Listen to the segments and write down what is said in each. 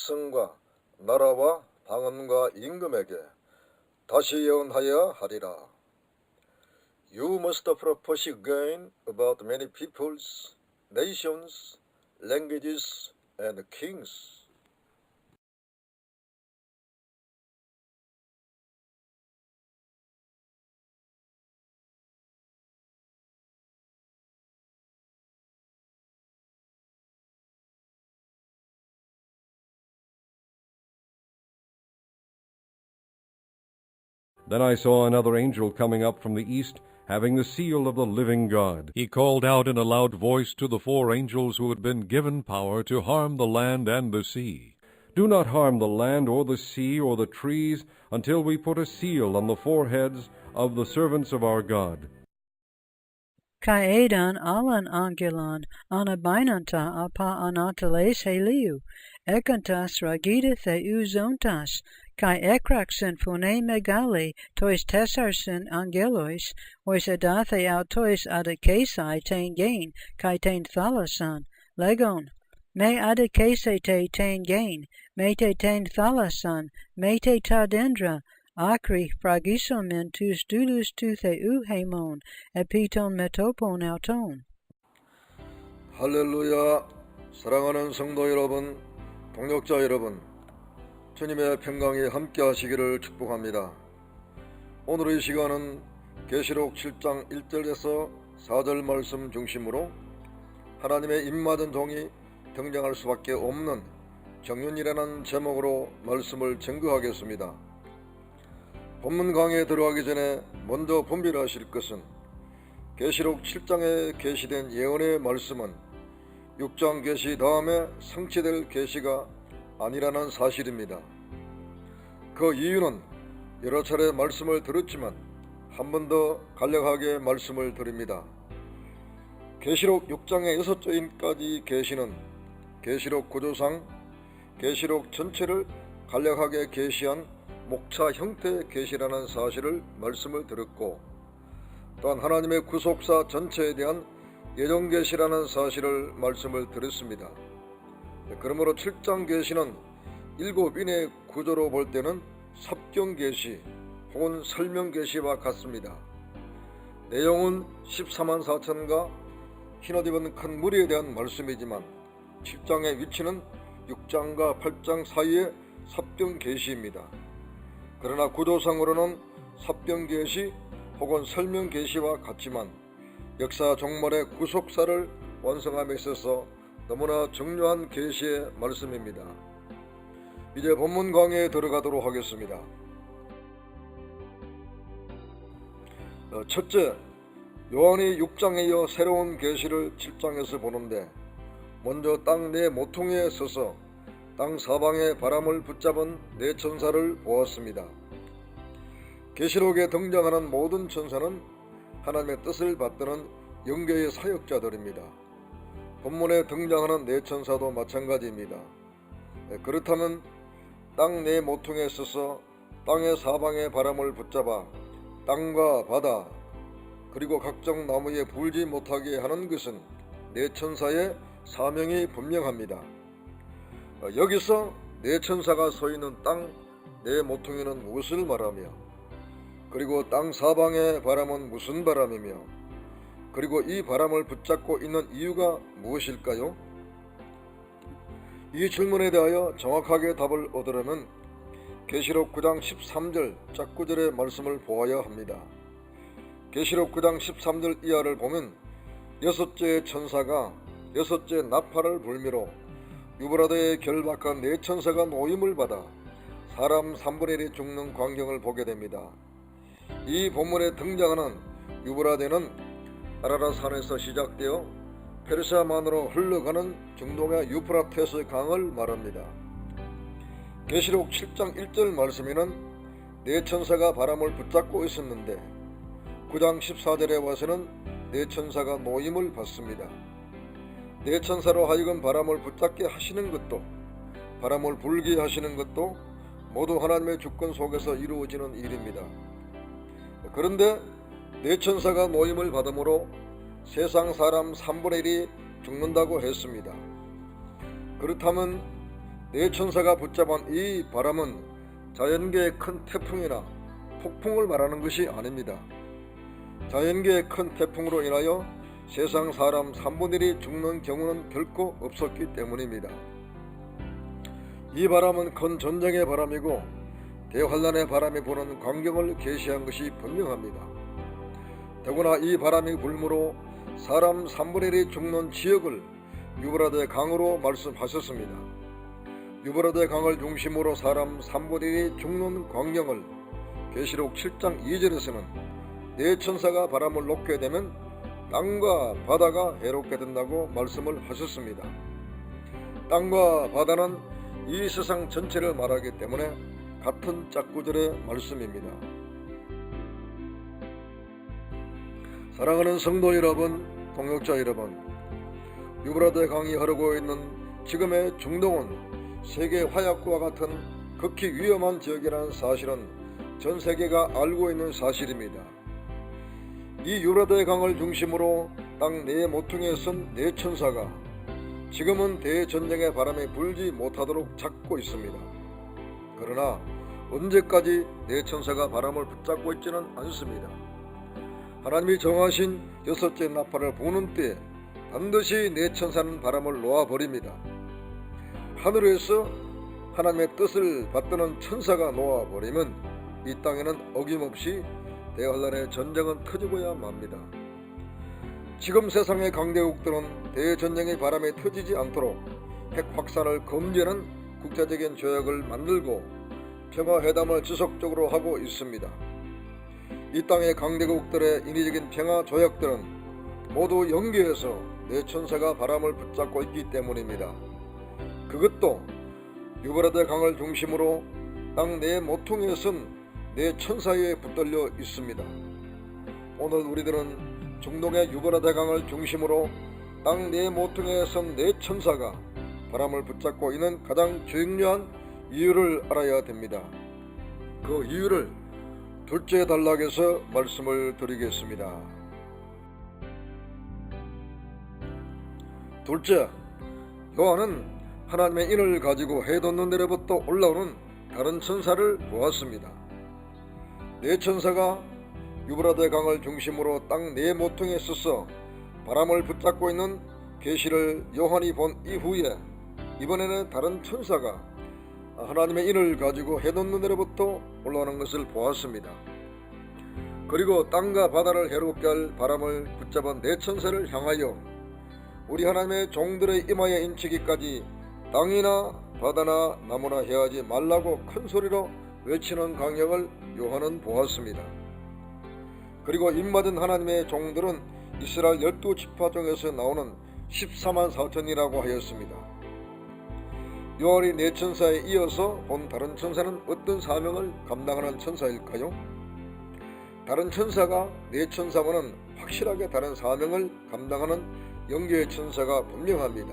백성과 나라와 방언과 임금에게 다시 예언하여 하리라. You must propose again about many peoples, nations, languages, and kings. Then I saw another angel coming up from the east, having the seal of the living God. He called out in a loud voice to the four angels who had been given power to harm the land and the sea. Do not harm the land or the sea or the trees until we put a seal on the foreheads of the servants of our God. Kaedan alan angelan anabainanta apa anatales heliu, ekantas ragida theuzontas, kai ekraksen phone megali tois tesarsen angelois, ois edathe autois adakesai tein gain, kai tein thalasan, legon. Me adakese te tein gain, me te tein thalasan, me te tadendra, Akri fragisomen tus dulus tu theu hemon, epiton metopon auton. 할렐루야. 사랑하는 성도 여러분, 동역자 여러분, 주님의 평강이 함께 하시기를 축복합니다. 오늘의 시간은 계시록 7장 1절에서 4절 말씀 중심으로 하나님의 입맞은 종이 등장할 수밖에 없는 정윤이라는 제목으로 말씀을 증거하겠습니다. 본문 강의에 들어가기 전에 먼저 분별하실 것은 계시록 7장에 계시된 예언의 말씀은 6장 계시 다음에 성취될 계시가 아니라는 사실입니다. 그 이유는 여러 차례 말씀을 들었지만 한 번 더 간략하게 말씀을 드립니다. 계시록 6장의 6조인까지 계시는 계시록 구조상 계시록 전체를 간략하게 계시한 목차 형태의 계시라는 사실을 말씀을 들었고 또한 하나님의 구속사 전체에 대한 예정 계시라는 사실을 말씀을 드렸습니다. 그러므로 7장 계시는 일곱 인의 구조로 볼 때는 삽경 계시 혹은 설명 계시와 같습니다. 내용은 14만 4천과 흰옷 입은 큰 무리에 대한 말씀이지만 7장의 위치는 6장과 8장 사이의 삽경 계시입니다. 그러나 구조상으로는 삽경 계시 혹은 설명 계시와 같지만 역사 종말의 구속사를 완성함에 있어서 너무나 중요한 계시의 말씀입니다. 이제 본문 강의에 들어가도록 하겠습니다. 어, 첫째, 요한이 6장에 이어 새로운 계시를 7장에서 보는데 먼저 땅 내 모퉁이에 서서 땅 사방의 바람을 붙잡은 네 천사를 보았습니다. 계시록에 등장하는 모든 천사는 하나님의 뜻을 받드는 영계의 사역자들입니다. 본문에 등장하는 네 천사도 마찬가지입니다. 네, 그렇다면 땅 내 모퉁이에 서서 땅의 사방의 바람을 붙잡아 땅과 바다 그리고 각종 나무에 불지 못하게 하는 것은 네 천사의 사명이 분명합니다. 어, 여기서 네 천사가 서 있는 땅네 모퉁이는 무엇을 말하며 그리고 땅 사방의 바람은 무슨 바람이며 그리고 이 바람을 붙잡고 있는 이유가 무엇일까요? 이 질문에 대하여 정확하게 답을 얻으려면 계시록 9장 13절 짝구절의 말씀을 보아야 합니다. 계시록 9장 13절 이하를 보면 여섯째 천사가 여섯째 나팔을 불미로 유브라데의 결박한 네 천사가 노임을 받아 사람 3분의 1이 죽는 광경을 보게 됩니다. 이 본문에 등장하는 유브라데는 아라라 산에서 시작되어 페르시아만으로 흘러가는 중동의 유프라테스 강을 말합니다. 계시록 7장 1절 말씀에는 네 천사가 바람을 붙잡고 있었는데 9장 14절에 와서는 네 천사가 노임을 받습니다. 네 천사로 하여금 바람을 붙잡게 하시는 것도 바람을 불게 하시는 것도 모두 하나님의 주권 속에서 이루어지는 일입니다. 그런데 네 천사가 노임을 받음으로 세상 사람 3분의 1이 죽는다고 했습니다. 그렇다면 네 천사가 붙잡은 이 바람은 자연계의 큰 태풍이나 폭풍을 말하는 것이 아닙니다. 자연계의 큰 태풍으로 인하여 세상 사람 3분의 1이 죽는 경우는 결코 없었기 때문입니다. 이 바람은 큰 전쟁의 바람이고 대환란의 바람이 부는 광경을 계시한 것이 분명합니다. 더구나 이 바람이 불므로 사람 3분의 1이 죽는 지역을 유브라데 강으로 말씀하셨습니다. 유브라데 강을 중심으로 사람 3분의 1이 죽는 광경을 계시록 7장 2절에서는 네 천사가 바람을 놓게 되면 땅과 바다가 해롭게 된다고 말씀을 하셨습니다. 땅과 바다는 이 세상 전체를 말하기 때문에 같은 짝구절의 말씀입니다. 사랑하는 성도 여러분, 동역자 여러분, 유브라데 강이 흐르고 있는 지금의 중동은 세계 화약구와 같은 극히 위험한 지역이라는 사실은 전 세계가 알고 있는 사실입니다. 이 유브라데 강을 중심으로 땅네 모퉁이에 쓴 네 천사가 지금은 대전쟁의 바람이 불지 못하도록 잡고 있습니다. 그러나 언제까지 네 천사가 바람을 붙잡고 있지는 않습니다. 하나님이 정하신 여섯째 나팔을 부는 때에 반드시 네 천사는 바람을 놓아버립니다. 하늘에서 하나님의 뜻을 받드는 천사가 놓아버리면 이 땅에는 어김없이 대환란의 전쟁은 터지고야 맙니다. 지금 세상의 강대국들은 대전쟁의 바람이 터지지 않도록 핵 확산을 금지하는 국제적인 조약을 만들고 평화회담을 지속적으로 하고 있습니다. 이 땅의 강대국들의 인위적인 평화 조약들은 모두 연계해서 내 천사가 바람을 붙잡고 있기 때문입니다. 그것도 유브라데 강을 중심으로 땅 내 모퉁이에 쓴내 천사에 붙들려 있습니다. 오늘 우리들은 중동의 유브라데 강을 중심으로 땅 내 모퉁이에 쓴내 천사가 바람을 붙잡고 있는 가장 중요한 이유를 알아야 됩니다. 그 이유를 둘째 단락에서 말씀을 드리겠습니다. 둘째, 요한은 하나님의 인을 가지고 해돋는 데로부터 올라오는 다른 천사를 보았습니다. 네 천사가 유브라데 강을 중심으로 땅 네 모퉁이에 서서 바람을 붙잡고 있는 계시를 요한이 본 이후에 이번에는 다른 천사가 하나님의 인을 가지고 해돋는 데로부터 올라오는 것을 보았습니다. 그리고 땅과 바다를 해롭게 할 바람을 붙잡은 네 천사를 향하여 우리 하나님의 종들의 이마에 인치기까지 땅이나 바다나 나무나 해하지 말라고 큰 소리로 외치는 강령을 요한은 보았습니다. 그리고 입맞은 하나님의 종들은 이스라엘 열두 지파 중에서 나오는 14만 4천이라고 하였습니다. 요한이 네 천사에 이어서 본 다른 천사는 어떤 사명을 감당하는 천사일까요? 다른 천사가 네 천사와는 확실하게 다른 사명을 감당하는 영계의 천사가 분명합니다.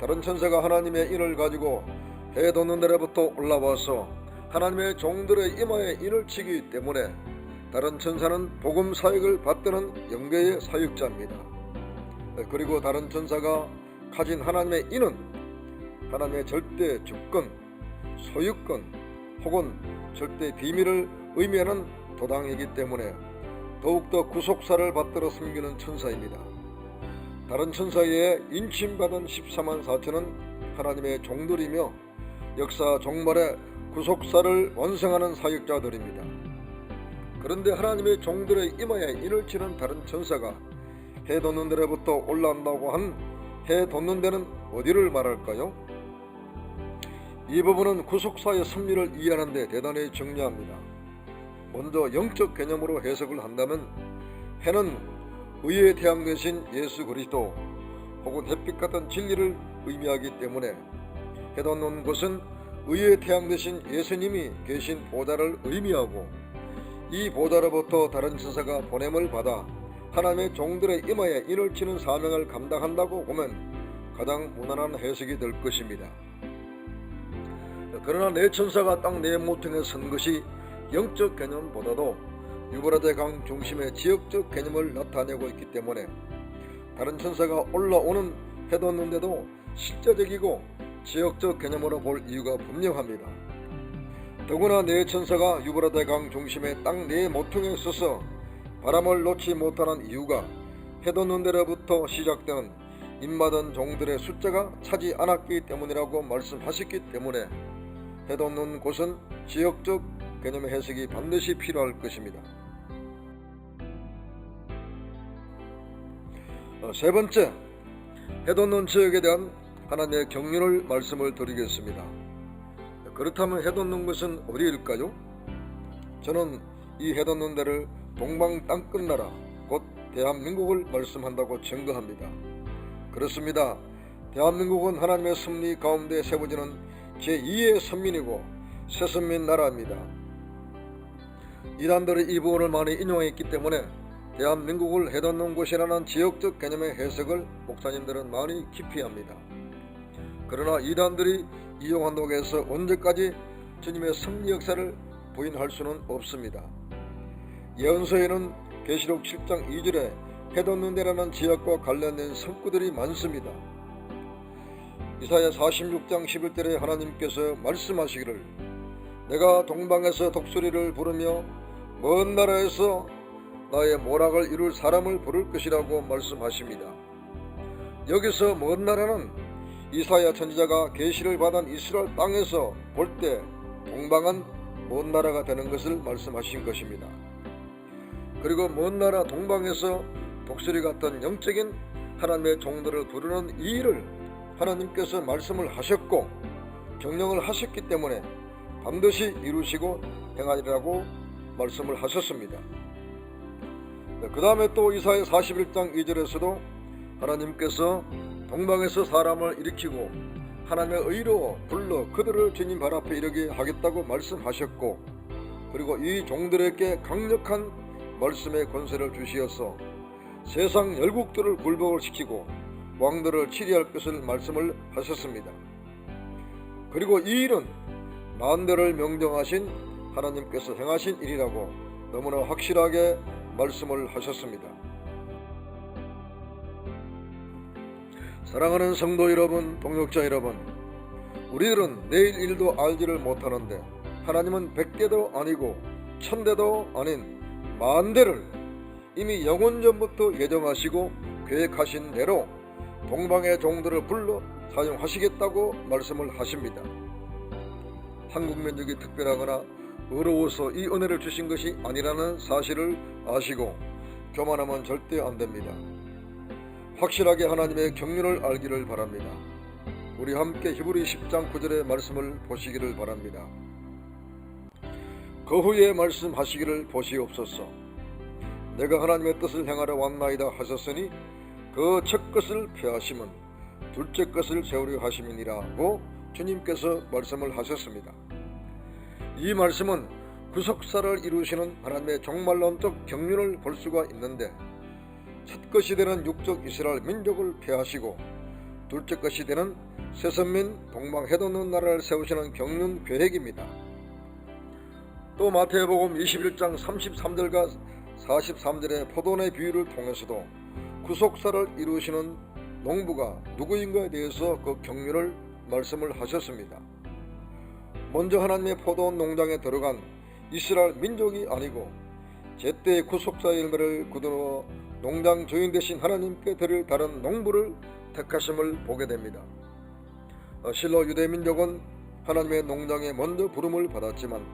다른 천사가 하나님의 인을 가지고 해 돋는 데로부터 올라와서 하나님의 종들의 이마에 인을 치기 때문에 다른 천사는 복음 사역을 받드는 영계의 사역자입니다. 그리고 다른 천사가 가진 하나님의 인은 하나님의 절대 주권, 소유권 혹은 절대 비밀을 의미하는 도당이기 때문에 더욱더 구속사를 받들어 섬기는 천사입니다. 다른 천사에 인침받은 14만 4천은 하나님의 종들이며 역사 종말에 구속사를 완성하는 사역자들입니다. 그런데 하나님의 종들의 이마에 인을 치는 다른 천사가 해 돋는 데로부터 올라온다고 한 해 돋는 데는 어디를 말할까요? 이 부분은 구속사의 섭리를 이해하는 데 대단히 중요합니다. 먼저 영적 개념으로 해석을 한다면 해는 의의 태양 대신 예수 그리스도 혹은 햇빛 같은 진리를 의미하기 때문에 해돋는 곳은 의의 태양 대신 예수님이 계신 보좌를 의미하고 이 보좌로부터 다른 천사가 보냄을 받아 하나님의 종들의 이마에 인을 치는 사명을 감당한다고 보면 가장 무난한 해석이 될 것입니다. 그러나 내 천사가 땅 내 모퉁이에 선 것이 영적 개념보다도 유브라데 강 중심의 지역적 개념을 나타내고 있기 때문에 다른 천사가 올라오는 해돋는데도 실제적이고 지역적 개념으로 볼 이유가 분명합니다. 더구나 네 천사가 유브라데 강 중심의 땅네 모퉁이에 서서 바람을 놓지 못하는 이유가 해돋 눈대로부터 시작되는 입맞은 종들의 숫자가 차지 않았기 때문이라고 말씀하셨기 때문에 해돋는 곳은 지역적 개념의 해석이 반드시 필요할 것입니다. 어, 세 번째, 해돋는 지역에 대한 하나님의 경륜을 말씀을 드리겠습니다. 그렇다면 해돋는 것은 어디일까요? 저는 이 해돋는 데를 동방 땅끝 나라 곧 대한민국을 말씀한다고 증거합니다. 그렇습니다. 대한민국은 하나님의 섭리 가운데 세워지는 제2의 선민이고 새선민 나라입니다. 이단들이 이 부분을 많이 인용했기 때문에 대한민국을 해돋는 곳이라는 지역적 개념의 해석을 목사님들은 많이 기피합니다. 그러나 이단들이 이용한 독에서 언제까지 주님의 섭리 역사를 부인할 수는 없습니다. 예언서에는 계시록 7장 2절에 해돋는 데라는 지역과 관련된 성구들이 많습니다. 이사야 46장 11절에 하나님께서 말씀하시기를 내가 동방에서 독수리를 부르며 먼 나라에서 나의 모락을 이룰 사람을 부를 것이라고 말씀하십니다. 여기서 먼 나라는 이사야 천지자가 계시를 받은 이스라엘 땅에서 볼 때 동방은 먼 나라가 되는 것을 말씀하신 것입니다. 그리고 먼 나라 동방에서 독수리 같은 영적인 하나님의 종들을 부르는 이 일을 하나님께서 말씀을 하셨고 경영을 하셨기 때문에 반드시 이루시고 행하리라고 말씀을 하셨습니다. 그 다음에 또 이사야 41장 2절에서도 하나님께서 동방에서 사람을 일으키고 하나님의 의로 불러 그들을 주님 발 앞에 이르게 하겠다고 말씀하셨고 그리고 이 종들에게 강력한 말씀의 권세를 주시어서 세상 열국들을 굴복을 시키고 왕들을 치리할 것을 말씀을 하셨습니다. 그리고 이 일은 만대를 명정하신 하나님께서 행하신 일이라고 너무나 확실하게 말씀을 하셨습니다. 사랑하는 성도 여러분, 동역자 여러분, 우리들은 내일 일도 알지를 못하는데 하나님은 백대도 아니고 천대도 아닌 만대를 이미 영원 전부터 예정하시고 계획하신 대로 동방의 종들을 불러 사용하시겠다고 말씀을 하십니다. 한국 민족이 특별하거나 어려워서 이 은혜를 주신 것이 아니라는 사실을 아시고 교만하면 절대 안 됩니다. 확실하게 하나님의 경륜을 알기를 바랍니다. 우리 함께 히브리 10장 9절의 말씀을 보시기를 바랍니다. 그 후에 말씀하시기를 보시옵소서. 내가 하나님의 뜻을 행하러 왔나이다 하셨으니 그 첫 것을 폐하심은 둘째 것을 세우려 하심이니라고 주님께서 말씀을 하셨습니다. 이 말씀은 구속사를 이루시는 하나님의 종말론적 경륜을 볼 수가 있는데 첫 것이 되는 육적 이스라엘 민족을 폐하시고 둘째 것이 되는 새선민 동방 해돋는 나라를 세우시는 경륜 계획입니다. 또 마태복음 21장 33절과 43절의 포도원의 비유를 통해서도 구속사를 이루시는 농부가 누구인가에 대해서 그 경륜을 말씀을 하셨습니다. 먼저 하나님의 포도원 농장에 들어간 이스라엘 민족이 아니고 제때 구속사의 열매를 거두어 농장 주인 되신 하나님께 드릴 다른 농부를 택하심을 보게 됩니다. 어, 실로 유대 민족은 하나님의 농장에 먼저 부름을 받았지만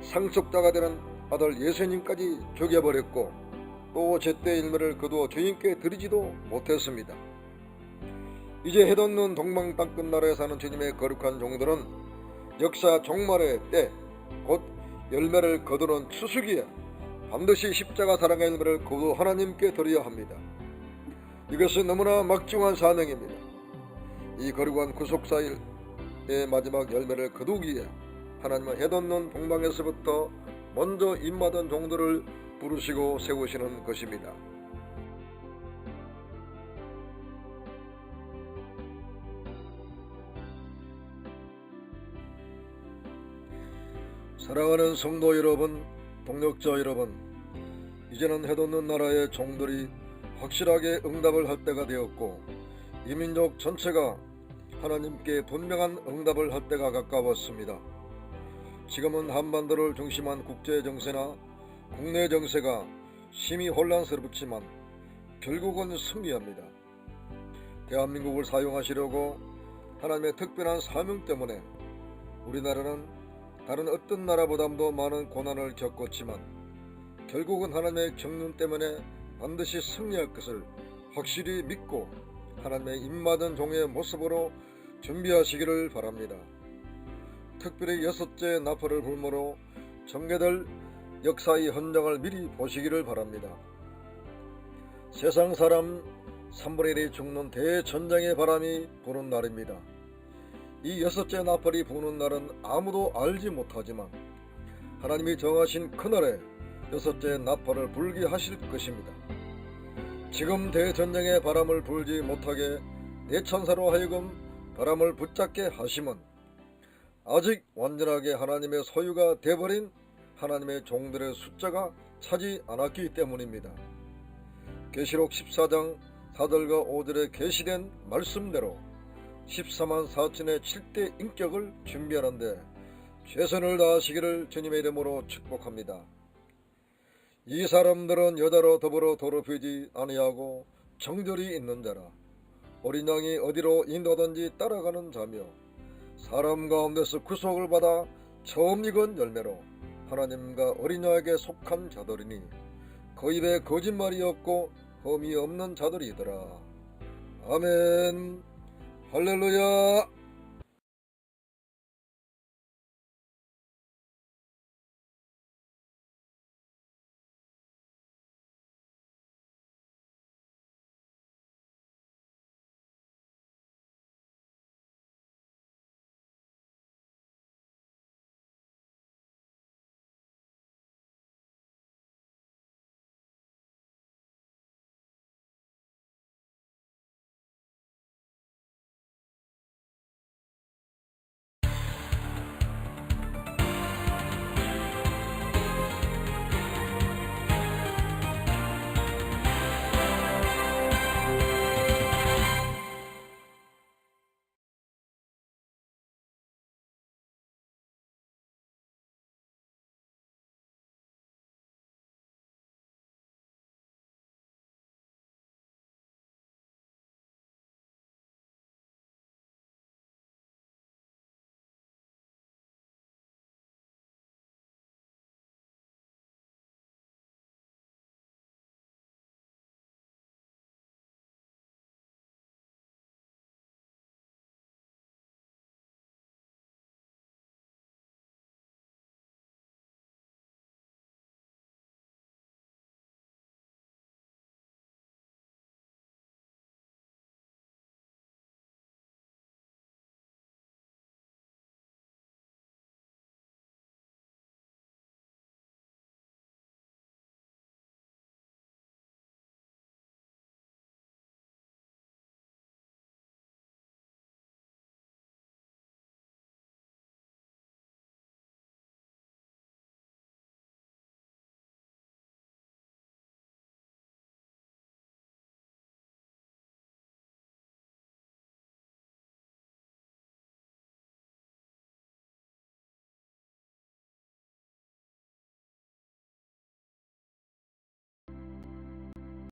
상속자가 되는 아들 예수님까지 죽여버렸고 또 제때 열매를 거두어 주님께 드리지도 못했습니다. 이제 해돋는 동방 땅끝 나라에 사는 주님의 거룩한 종들은 역사 종말의 때 곧 열매를 거두는 추수기에 반드시 십자가 사랑의 열매를 거두 하나님께 드려야 합니다. 이것은 너무나 막중한 사명입니다. 이 거룩한 구속사의 마지막 열매를 거두기에 하나님은 해돋는 동방에서부터 먼저 입맞은 종들을 부르시고 세우시는 것입니다. 사랑하는 성도 여러분, 동역자 여러분, 이제는 해돋는 나라의 종들이 확실하게 응답을 할 때가 되었고 이민족 전체가 하나님께 분명한 응답을 할 때가 가까웠습니다. 지금은 한반도를 중심한 국제 정세나 국내 정세가 심히 혼란스럽지만 결국은 승리합니다. 대한민국을 사용하시려고 하나님의 특별한 사명 때문에 우리나라는 다른 어떤 나라보다도 많은 고난을 겪었지만 결국은 하나님의 경륜 때문에 반드시 승리할 것을 확실히 믿고 하나님의 입맞은 종의 모습으로 준비하시기를 바랍니다. 특별히 여섯째 나팔을 불모로 전개될 역사의 현장을 미리 보시기를 바랍니다. 세상 사람 3분의 1이 죽는 대전쟁의 바람이 부는 날입니다. 이 여섯째 나팔이 부는 날은 아무도 알지 못하지만 하나님이 정하신 그날에 여섯째 나팔을 불게 하실 것입니다. 지금 대전쟁의 바람을 불지 못하게 내 천사로 하여금 바람을 붙잡게 하심은 아직 완전하게 하나님의 소유가 되버린 하나님의 종들의 숫자가 차지 않았기 때문입니다. 계시록 14장 4절과 5절에 계시된 말씀대로 14만 4천의 7대 인격을 준비하는데 최선을 다하시기를 주님의 이름으로 축복합니다. 이 사람들은 여자로 더불어 더럽히지 아니하고 정절이 있는 자라 어린 양이 어디로 인도하든지 따라가는 자며 사람 가운데서 구속을 받아 처음 익은 열매로 하나님과 어린 양에게 속한 자들이니 그 입에 거짓말이 없고 험이 없는 자들이더라. 아멘 할렐루야